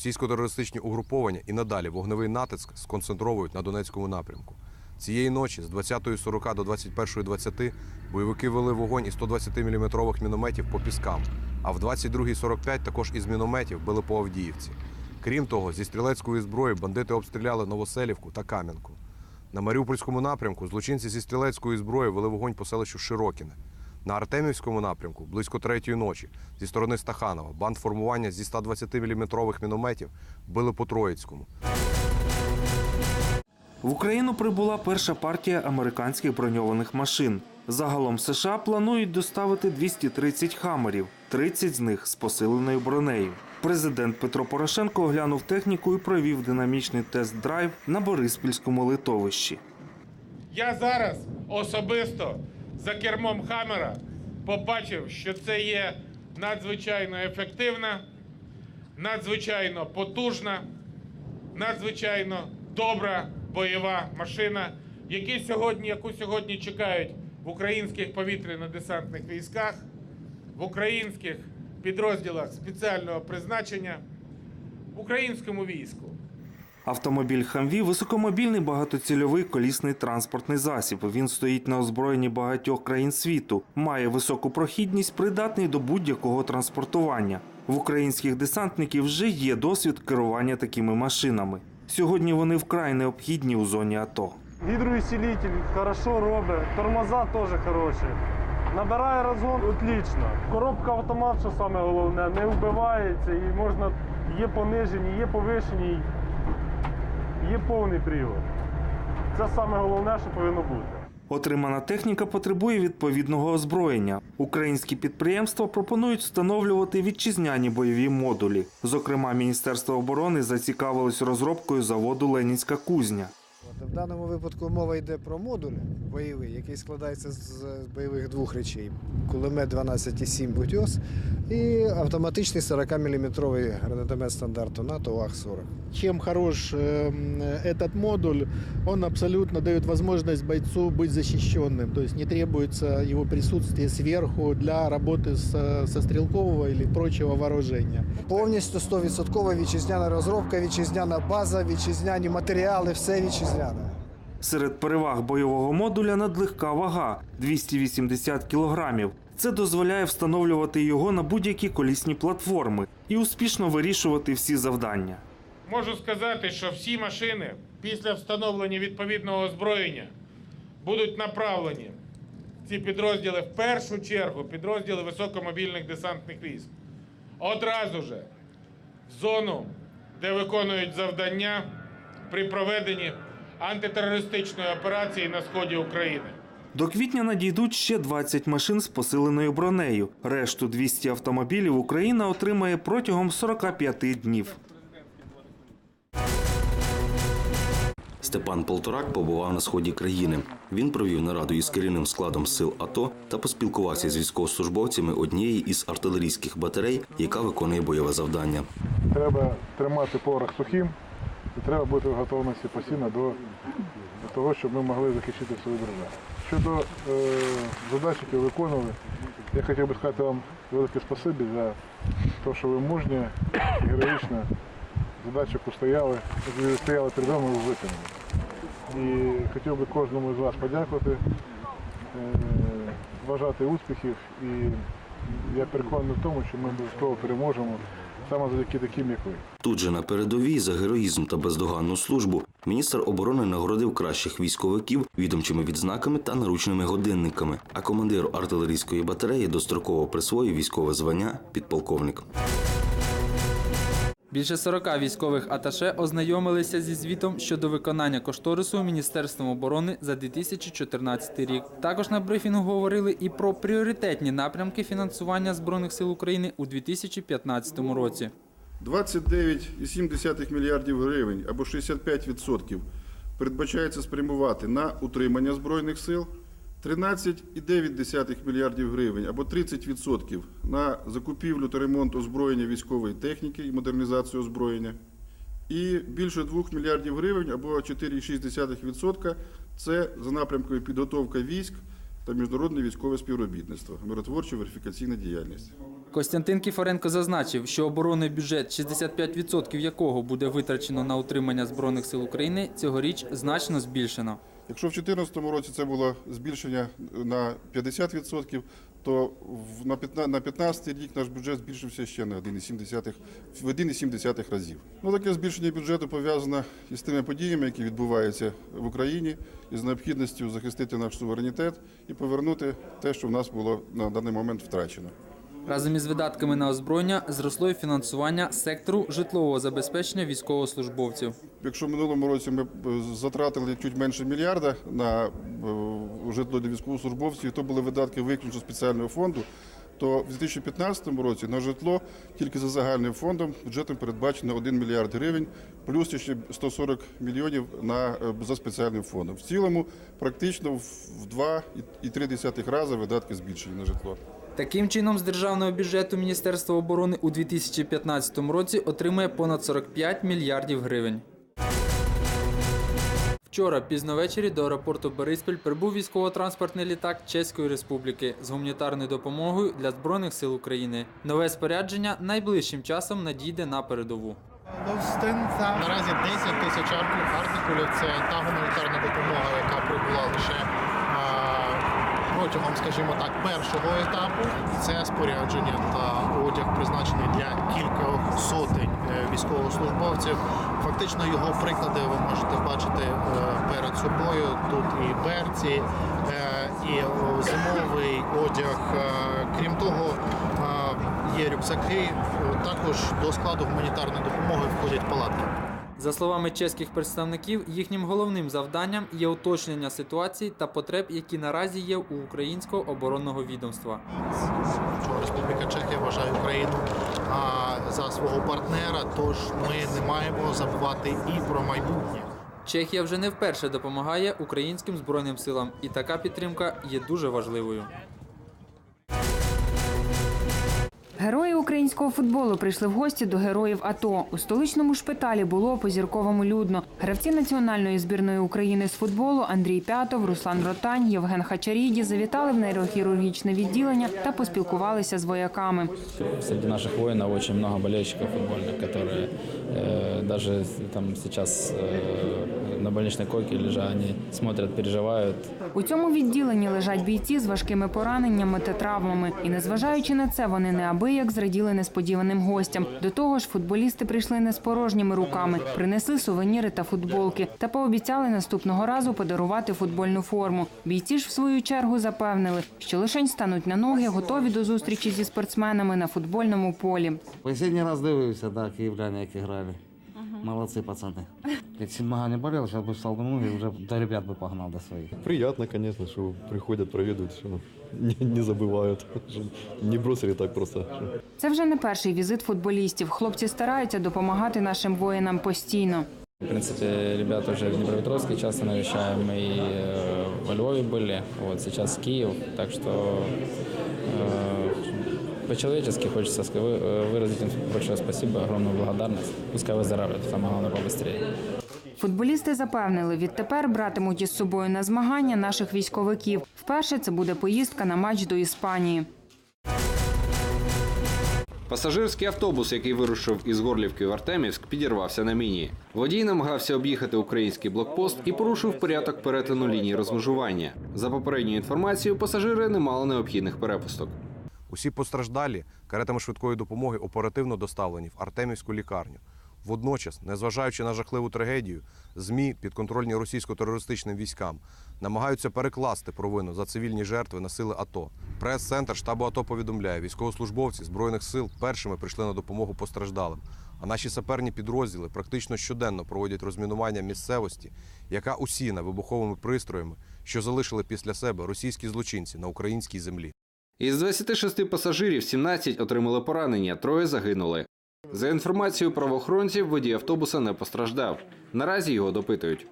Російсько-терористичні угруповання і надалі вогневий натиск сконцентровують на Донецькому напрямку. Цієї ночі з 20.40 до 21.20 бойовики вели вогонь із 120-мм мінометів по піскам, а в 22.45 також із мінометів били по Авдіївці. Крім того, зі стрілецької зброї бандити обстріляли Новоселівку та Кам'янку. На Маріупольському напрямку злочинці зі стрілецької зброї вели вогонь по селищу Широкіне. На Артемівському напрямку близько третьої ночі зі сторони Стаханова банд формування зі 120-мм мінометів били по Троїцькому. В Україну прибула перша партія американських броньованих машин. Загалом США планують доставити 230 хамерів, 30 з них з посиленою бронею. Президент Петро Порошенко оглянув техніку і провів динамічний тест-драйв на Бориспільському литовищі. Я зараз особисто за кермом Хаммера побачив, що це є надзвичайно ефективна, надзвичайно потужна, надзвичайно добра бойова машина, які сьогодні, яку сьогодні чекають в українських повітряно-десантних військах, в українських підрозділах спеціального призначення, в українському війську. Автомобіль Хамві високомобільний багатоцільовий колісний транспортний засіб. Він стоїть на озброєнні багатьох країн світу, має високу прохідність, придатний до будь-якого транспортування. В українських десантників вже є досвід керування такими машинами. Сьогодні вони вкрай необхідні у зоні АТО. Гідроусилитель хорошо робить, тормоза теж хороші. Набирає розгон отлично. Коробка автомат, що саме головне, не вбивається і можна є понижені, є повишені, є повний привод. Це саме головне, що повинно бути. Отримана техніка потребує відповідного озброєння. Українські підприємства пропонують встановлювати вітчизняні бойові модулі. Зокрема, Міністерство оборони зацікавилось розробкою заводу Ленінська кузня. В даному випадку мова йде про модуль бойовий, який складається з бойових двох речей: кулемет 12,7 «Бутьос» і автоматичний 40-мм гранатомет стандарту НАТО УАГ-40 Чем хорош э, этот модуль, он абсолютно дает возможность бойцу быть защищенным, то есть не требуется его присутствие сверху для работы с- со стрелкового или прочего вооружения. Повністю 100% вітчизняна розробка, вітчизняна база, вітчизняні матеріали, все вітчизняне. Серед переваг бойового модуля надлегка вага 280 кілограмів. Це дозволяє встановлювати його на будь-які колісні платформи і успішно вирішувати всі завдання. Можу сказати, що всі машини після встановлення відповідного озброєння будуть направлені ці підрозділи в першу чергу підрозділи високомобільних десантних військ. Одразу же в зону, де виконують завдання при проведенні антитерористичної операції на сході України. До квітня надійдуть ще 20 машин з посиленою бронею. Решту 200 автомобілів Україна отримає протягом 45 днів. Степан Полторак побував на сході країни. Він провів нараду із керівним складом сил АТО та поспілкувався з військовослужбовцями однієї із артилерійських батарей, яка виконує бойове завдання. Треба тримати порох сухим і треба бути в готовності постійно до, того, щоб ми могли захищати свою державу. Щодо е, задач, які виконували, я хотів би сказати вам велике спасибі за те, що ви мужньо і героїчно задачу, яку стояли, яку ви стояли перед вами, ви виконали. І хотів би кожному з вас подякувати, е, бажати успіхів і я переконаний в тому, що ми обов'язково переможемо саме завдяки таким, як ви. Тут же на передовій за героїзм та бездоганну службу міністр оборони нагородив кращих військовиків відомчими відзнаками та наручними годинниками. А командиру артилерійської батареї достроково присвоїв військове звання підполковник. Більше 40 військових аташе ознайомилися зі звітом щодо виконання кошторису Міністерством оборони за 2014 рік. Також на брифінгу говорили і про пріоритетні напрямки фінансування Збройних сил України у 2015 році. 29,7 мільярдів гривень або 65% передбачається спрямувати на утримання Збройних сил, 13,9 мільярдів гривень або 30% на закупівлю та ремонт озброєння військової техніки і модернізацію озброєння. І більше 2 мільярдів гривень або 4,6% це за напрямкою підготовка військ та міжнародне військове співробітництво, миротворчу верифікаційна діяльність. Костянтин Кіфоренко зазначив, що оборонний бюджет, 65% якого буде витрачено на утримання збройних сил України, цьогоріч значно збільшено. Якщо в 2014 році це було збільшення на 50%, то в- на 15 на 15 рік наш бюджет збільшився ще на 1,7 в 1,7 разів. Ну таке збільшення бюджету пов'язане із тими подіями, які відбуваються в Україні, із необхідністю захистити наш суверенітет і повернути те, що в нас було на даний момент втрачено. Разом із видатками на озброєння зросло і фінансування сектору житлового забезпечення військовослужбовців. Якщо в минулому році ми е, затратили чуть менше мільярда на е, житло для військовослужбовців, то були видатки виключно спеціального фонду, то в 2015 році на житло тільки за загальним фондом бюджетом передбачено 1 мільярд гривень, плюс ще 140 мільйонів на, е, за спеціальним фондом. В цілому практично в 2,3 рази видатки збільшені на житло. Таким чином, з державного бюджету Міністерство оборони у 2015 році отримає понад 45 мільярдів гривень. Вчора пізно ввечері до аеропорту Бориспіль прибув військово-транспортний літак Чеської Республіки з гуманітарною допомогою для Збройних сил України. Нове спорядження найближчим часом надійде на передову. Наразі 10 тисяч ар- артикулів це та гуманітарна допомога, яка прибула лише протягом, скажімо так, першого етапу. Це спорядження та одяг призначений для кількох сотень е, військовослужбовців. Фактично його приклади ви можете бачити е, перед собою. Тут і берці, е, і зимовий одяг. Крім того, є рюкзаки. Також до складу гуманітарної допомоги входять палатки. За словами чеських представників, їхнім головним завданням є уточнення ситуації та потреб, які наразі є у українського оборонного відомства. Республіка Чехія вважає Україну за свого партнера. Тож ми не маємо забувати і про майбутнє. Чехія вже не вперше допомагає українським збройним силам, і така підтримка є дуже важливою. українського футболу прийшли в гості до героїв АТО. У столичному шпиталі було по зірковому людно. Гравці національної збірної України з футболу Андрій П'ятов, Руслан Ротань, Євген Хачаріді завітали в нейрохірургічне відділення та поспілкувалися з вояками. Среди наших воинов очень много болельщиков футбольных, которые э, даже там сейчас э, на больничной койке лежа, они смотрят, переживают. У цьому відділенні лежать бійці з важкими пораненнями та травмами. І незважаючи на це, вони неабияк зраділи несподіваним гостям. До того ж, футболісти прийшли не з порожніми руками, принесли сувеніри та футболки та пообіцяли наступного разу подарувати футбольну форму. Бійці ж в свою чергу запевнили, що лишень стануть на ноги, готові до зустрічі зі спортсменами на футбольному полі. Останній раз дивився, да, київляни, які грали. Молодці пацани. Якщо б нога не боліла, зараз би став до ноги і вже до ребят би погнав до своїх. Приятно, конечно, что приходят, проведают, что не, не забывают, что не бросили так просто. что Це вже не перший візит футболістів. Хлопці стараються допомагати нашим воїнам постійно. В принципе, ребята уже в Днепропетровске часто навещаем, и э, во Львове были, вот сейчас Киев, так что э, по-человечески хочется ска- вы- э, выразить им большое спасибо, огромную благодарность. Пускай выздоравливают, самое главное побыстрее. Футболісти запевнили, відтепер братимуть із собою на змагання наших військовиків. Вперше це буде поїздка на матч до Іспанії. Пасажирський автобус, який вирушив із Горлівки в Артемівськ, підірвався на міні. Водій намагався об'їхати український блокпост і порушив порядок перетину лінії розмежування. За попередньою інформацією, пасажири не мали необхідних перепусток. Усі постраждалі каретами швидкої допомоги оперативно доставлені в Артемівську лікарню. Водночас, незважаючи на жахливу трагедію, ЗМІ, підконтрольні російсько-терористичним військам, намагаються перекласти провину за цивільні жертви на сили АТО. Прес-центр штабу АТО повідомляє, військовослужбовці збройних сил першими прийшли на допомогу постраждалим. А наші саперні підрозділи практично щоденно проводять розмінування місцевості, яка усіяна вибуховими пристроями, що залишили після себе російські злочинці на українській землі. Із 26 пасажирів 17 отримали поранення, троє загинули. За інформацією правоохоронців, водій автобуса не постраждав. Наразі його допитують.